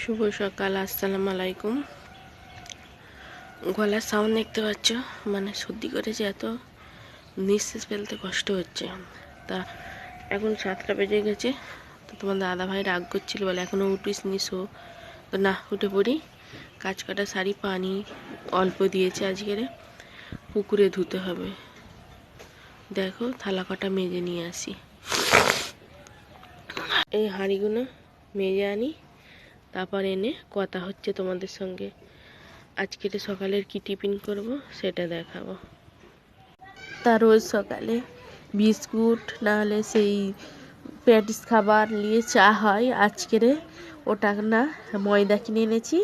শুভ সকাল, আসসালামু আলাইকুম। গলার সাউন্ড দেখতে পাচ্ছ? মানে সর্দি করেছে এত নিঃশ্বাস ফেলতে কষ্ট হচ্ছে। তা এখন সাতটা বেজে গেছে। তো তোমার দাদা ভাই রাগ করছিল, বলে এখনও উঠিস নিশো তো না, উঠে পড়ি। কাজ কাটা শাড়ি পানি অল্প দিয়েছে আজকের পুকুরে ধুতে হবে। দেখো, থালা কটা মেজে নিয়ে আসি। এই হাঁড়িগুলো মেজে আনি। তারপর এনে কথা হচ্ছে তোমাদের সঙ্গে। আজকের সকালের কি টিফিন করব সেটা দেখাবো। তা রোজ সকালে বিস্কুট, নাহলে সেই প্যাটিস খাবার নিয়ে চা হয়। আজকের ওটা না ময়দা কিনে এনেছি,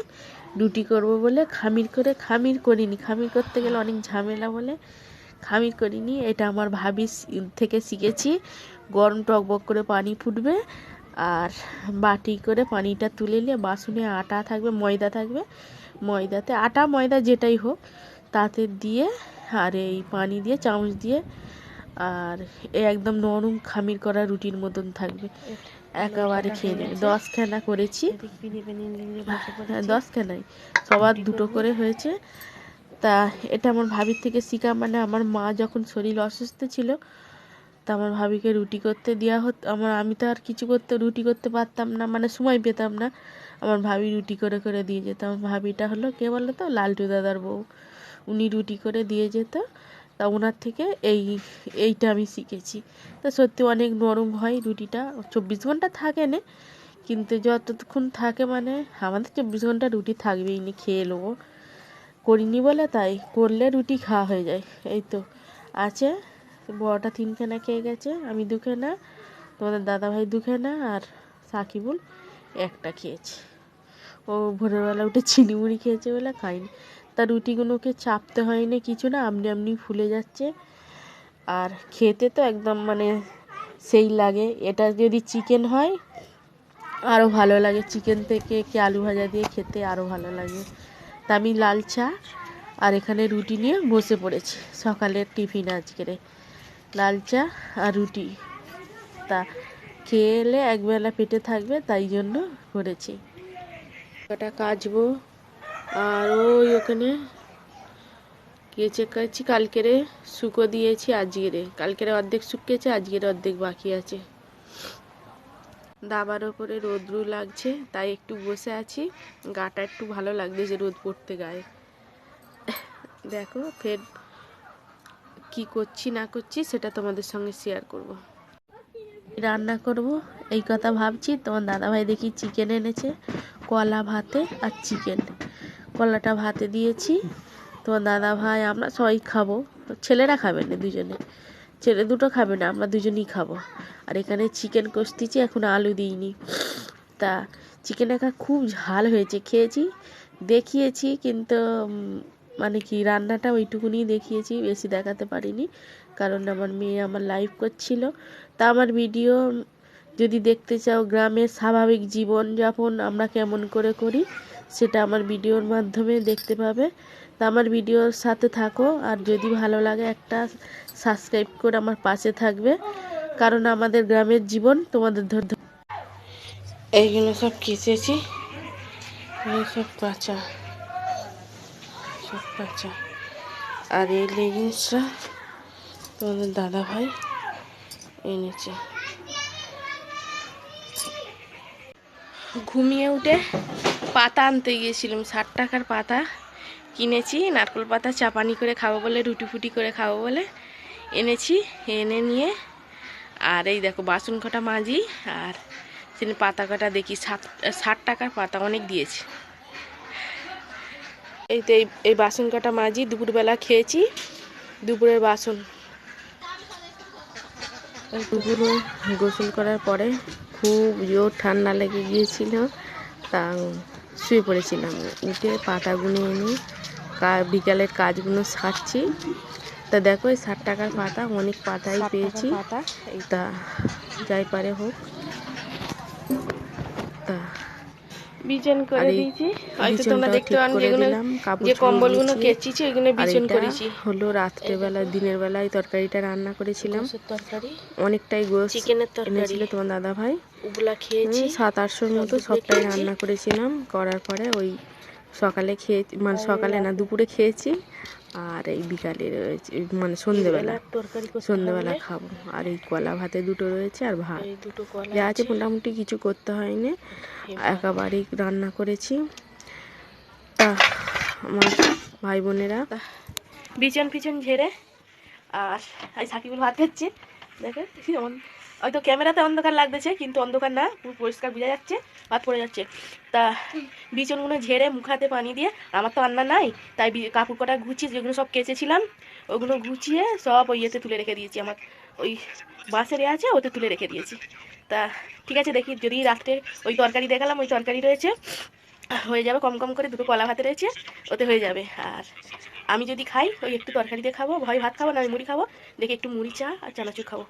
রুটি করব বলে খামির করে, খামির করিনি। খামির করতে গেলে অনেক ঝামেলা বলে খামির করিনি। এটা আমার ভাবি থেকে শিখেছি। গরম টকবক করে পানি ফুটবে আর বাটি করে পানিটা তুলে নিয়ে বাসনে আটা থাকবে ময়দা থাকবে। ময়দাতে আটা ময়দা যেটাই হোক তাতে দিয়ে আর এই পানি দিয়ে চামচ দিয়ে আর এ একদম নরম খামির করা রুটির মতন থাকবে। একেবারে খেয়ে নেবে। দশখানা করেছি। হ্যাঁ দশখানাই সবার দুটো করে হয়েছে। তা এটা আমার ভাবির থেকে শিখা মানে আমার মা যখন শরীর অসুস্থ ছিল তা আমার ভাবিকে রুটি করতে দেওয়া হতো, আমার, আমি তো আর কিছু করতে, রুটি করতে পারতাম না মানে সময় পেতাম না। আমার ভাবি রুটি করে করে দিয়ে যেত। আমার ভাবিটা হলো, কে বলো তো? লালটু দাদার বউ। উনি রুটি করে দিয়ে যেত। তা ওনার থেকে এই, এইটা আমি শিখেছি। তা সত্যি অনেক নরম হয় রুটিটা। চব্বিশ ঘণ্টা থাকে না, কিন্তু যতক্ষণ থাকে মানে আমাদের চব্বিশ ঘণ্টা রুটি থাকবেই নি, খেয়ে নেব। করিনি বলে তাই, করলে রুটি খাওয়া হয়ে যায়, এই তো। আছে? বড়টা তিনখানা খেয়ে গেছে, আমি দুখানা, তোমাদের দাদাভাই দুখানা আর সাকিবুল একটা খেয়েছে। ও ভোরবেলা উঠে চিনি মুড়ি খেয়েছে বলে খাইনি তা রুটিগুলোকে চাপতে হয়নি কিছু না আপনি আপনি ফুলে যাচ্ছে। আর খেতে তো একদম মানে সেই লাগে। এটা যদি চিকেন হয় আরও ভালো লাগে। চিকেন থেকে কি আলু ভাজা দিয়ে খেতে আরও ভালো লাগে। তা আমি লাল চা আর এখানে রুটি নিয়ে বসে পড়েছি। সকালের টিফিন আজকের। লাল চা আর রুটি। তা খেয়ে এলে একবেলা পেটে থাকবে, তাই জন্য করেছি। কটা কাচবো, আর ওই ওখানে কেচে কাছি কালকেরে শুকো দিয়েছি, আজকেরে। কালকেরে অর্ধেক শুকিয়েছে, আজকের অর্ধেক বাকি আছে। দাবার ওপরে রোদ্রু লাগছে, তাই একটু বসে আছি। গাটা একটু ভালো লাগছে যে রোদ পড়তে গায়ে। দেখো, ফের কি করছি, না করছি, সেটা তোমাদের সঙ্গে শেয়ার করব। রান্না করব, এই কথা ভাবছি, তোমার দাদাভাই দেখি চিকেন এনেছে, কলা ভাতে আর চিকেন কলাটা ভাতে দিয়েছি, তোমার দাদা ভাই আমরা সবাই খাব। ছেলেরা খাবে না দুজনে, ছেলে দুটো খাবে না, আমরা দুজনেই খাব। আর এখানে চিকেন কষতেছি, এখন আলু দিইনি। তা চিকেন একা খুব ঝাল হয়েছে, খেয়েছি, দেখিয়েছি, কিন্তু মানে কি, রান্নাটা ওইটুকুনি দেখিয়েছি, বেশি দেখাতে পারিনি। কারণ আমার মেয়ে আমার লাইভ করছিল। তা আমার ভিডিও যদি দেখতে চাও গ্রামের স্বাভাবিক জীবনযাপন আমরা কেমন করে করি, সেটা আমার ভিডিওর মাধ্যমে দেখতে পাবে। তা আমার ভিডিওর সাথে থাকো, আর যদি ভালো লাগে একটা সাবস্ক্রাইব করে আমার পাশে থাকবে। কারণ আমাদের গ্রামের জীবন তোমাদের ধর এইগুলো সব কেচেছি সব কাঁচা। কাঁচা। আর এই লেগিংসটা তোমাদের দাদা ভাই এনেছে। ঘুমিয়ে উঠে পাতা আনতে গিয়েছিলাম। ষাট টাকার পাতা কিনেছি, নারকল পাতা চাপানি করে খাব বলে রুটি ফুটি করে খাব বলে এনেছি, এনে নিয়ে। আর এই দেখো, বাসন কটা মাজি, আর সেখানে পাতা কাটা দেখি, সাত, ষাট টাকার পাতা অনেক দিয়েছে। এই তো এই বাসন কাটা মাজি দুপুরবেলা খেয়েছি দুপুরের বাসন। দুপুরে গোসল করার পরে খুব জোর ঠান্ডা লেগে গিয়েছিল তা শুয়ে পড়েছিলাম। উঠে পাতাগুলো এনে বিকালের কাজগুলো সারছি। তা দেখো এই ষাট টাকার পাতা অনেক পাতাই পেয়েছি। তা যাই পারে হোক। তা বিছন করে দিয়েছি। হয়তো তোমরা দেখতে পান যেগুলো যে কম্বলগুলো। কেচেছি ওইগুলো বিছন করেছি। হলো রাত্রেবেলা দিনের বেলায় তরকারিটা রান্না করেছিলাম। তরকারি অনেকটাই গোস চিকেনের তরকারি। এনেছিল তোমার দাদা ভাই ওগুলা খেয়েছি সাত আটশোর মতো সবটাই রান্না করেছিলাম। করার পরে ওই সকালে খেয়ে মানে সকালে না দুপুরে খেয়েছি। আর এই বিকালে রয়েছে মানে সন্ধেবেলা সন্ধেবেলা খাব। আর এই কলা ভাতে দুটো রয়েছে আর ভাত। দুটো যা আছে মোটামুটি কিছু করতে হয়নি। একেবারেই রান্না করেছি। তা আমার ভাই বোনেরা। বিছন পিছন ঝেড়ে আর এই সাকিবুল ভাত খাচ্ছে। দেখো হয়তো ক্যামেরাতে অন্ধকার লাগতেছে, কিন্তু অন্ধকার না, পুরো পরিষ্কার বোঝা যাচ্ছে ভাত পড়ে যাচ্ছে। তা বিচনগুলো ঝেড়ে মুখাতে পানি দিয়ে, আমার তো রান্না নাই, তাই কাপড় কটা গুছিয়ে যেগুলো সব কেচেছিলাম, ওগুলো গুছিয়ে সব ওই ইয়েতে তুলে রেখে দিয়েছি, আমার ওই বাসের এ আছে, ওতে তুলে রেখে দিয়েছি। তা ঠিক আছে, দেখি যদি রাত্রে ওই তরকারি দেখালাম, ওই তরকারি রয়েছে, হয়ে যাবে, কম কম করে দুটো কলা ভাতে রয়েছে, ওতে হয়ে যাবে। আর আমি যদি খাই, ওই একটু তরকারি দিয়ে খাব ভয় ভাত খাব না মুড়ি খাব, দেখি একটু মুড়ি চা আর চানাচুর খাব।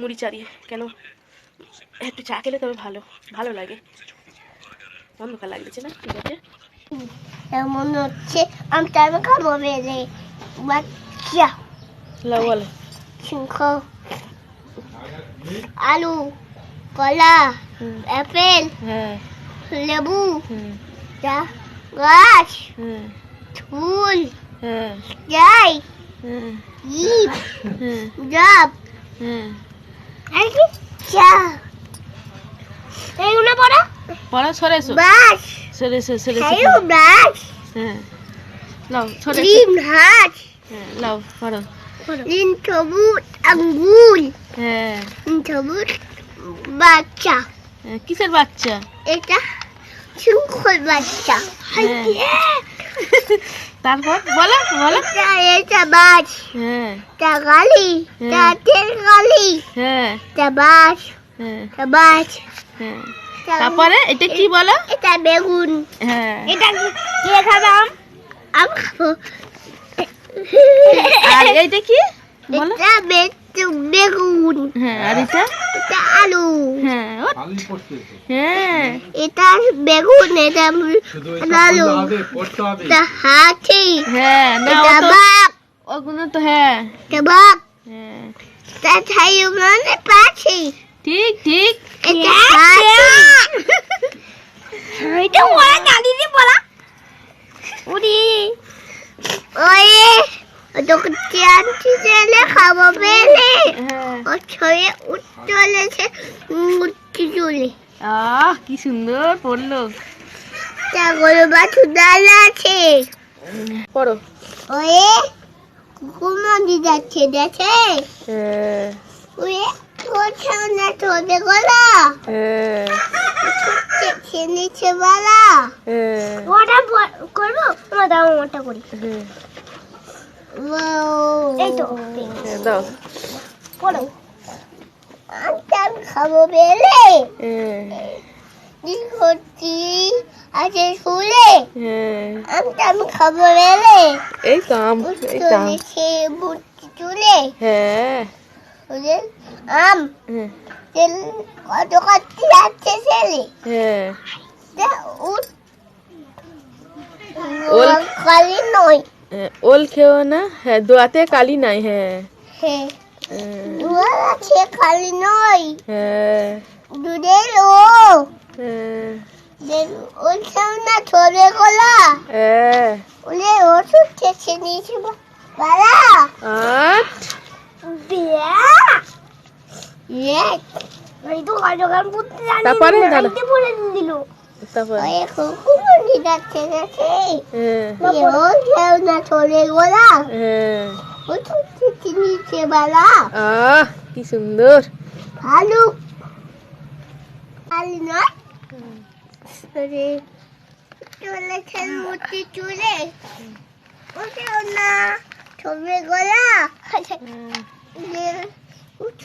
মুড়ি চা দিয়ে কেন? একটু চা খেলে তবে ভালো ভালো লাগে। অন্ধকার লাগতেছে না? ঠিক আছে? এমন হচ্ছে আমি টাইমে খাব বেড়ে বাচ্চা লাউ বলে। সিংহ। আলু কলা অ্যাপেল হ্যাঁ। লেবু গাছ ফুল হ্যাঁ। যাই হুম। ইট হুম। ডাব পড়া? পড়া সরে এসো। বাস। সরে এসো সরে এসো। খাইও বাস। হ্যাঁ। লাও সরে লিম হাত হ্যাঁ লাও পড়ো। লিম সবুজ আঙ্গুল হ্যাঁ। সবুজ বাচ্চা। হ্যাঁ, কিসের বাচ্চা? এটা শৃঙ্খল বাচ্চা। হ্যাঁ। তারপর বলো বলো। এটা এটা বাস। হ্যাঁ। এটা গালি। এটা হ্যাঁ। তেল গালি। হ্যাঁ। এটা বাস। হ্যাঁ। এটা বাস। হ্যাঁ। তারপরে এটা কি বলো? এটা বেগুন। হ্যাঁ। এটা কি খাবে আম? আম খাব। আর এইটা কি? বলো। এটা বেতু- বেগুন। হ্যাঁ আর এটা? এটা আলু। হ্যাঁ ও, হ্যাঁ। এটা বেগুন এটা আলু। এটা হাতি হ্যাঁ না ও এটা তো বাঘ ওগুলো তো হ্যাঁ। এটা বাঘ হ্যাঁ। এটা ছাই মানে পাখি। ঠিক ঠিক। এটা হাতি এটা ওরা গালি দিয়ে বলা। উড়ি ওই তোকে চাচ্ছি চলে খাব পেলে। হ্যাঁ। ও ছয়ে চলেছে উঠতে চলে আহ কি সুন্দর পড়ল। বাছু ডাল আছে। পড়ো। ওয়ে কুকুর নদী যাচ্ছে দেখে? হ্যাঁ। ওয়ে কোথাও না তোদের গলা হ্যাঁ। নিচে বালা। ওটা করব? দাও ওটা করি। এই তো দাও পড়ো আমি খাব বেলে করছি আছে আমি আমি খাব বেলে এই তো আম এই তো আম চুলে হ্যাঁ আম তেল কত কত যাচ্ছে ছেলে হ্যাঁ উঠ ওল। খালি নয় হ্যাঁ, ওল খেও না হ্যাঁ দোয়াতে কালি নাই হ্যাঁ হ্যাঁ হ্যাঁ, আছে খালি নয় হ্যাঁ দুধের ও হ্যাঁ ওর সামনে ছড়ে গলা হ্যাঁ ওলে ওষুধ খেছে নিয়েছে বালা আট বিয়া ইয়ে এই তো গাজগান করতে জানি তারপরে দাদা দিল তারপর? হ্যাঁ। না হ্যাঁ। কি সুন্দর। ভালো। খালি নয় আরে চলেছেন মূর্তি ওঠেও না ছবি গলা। হ্যাঁ, উঠ।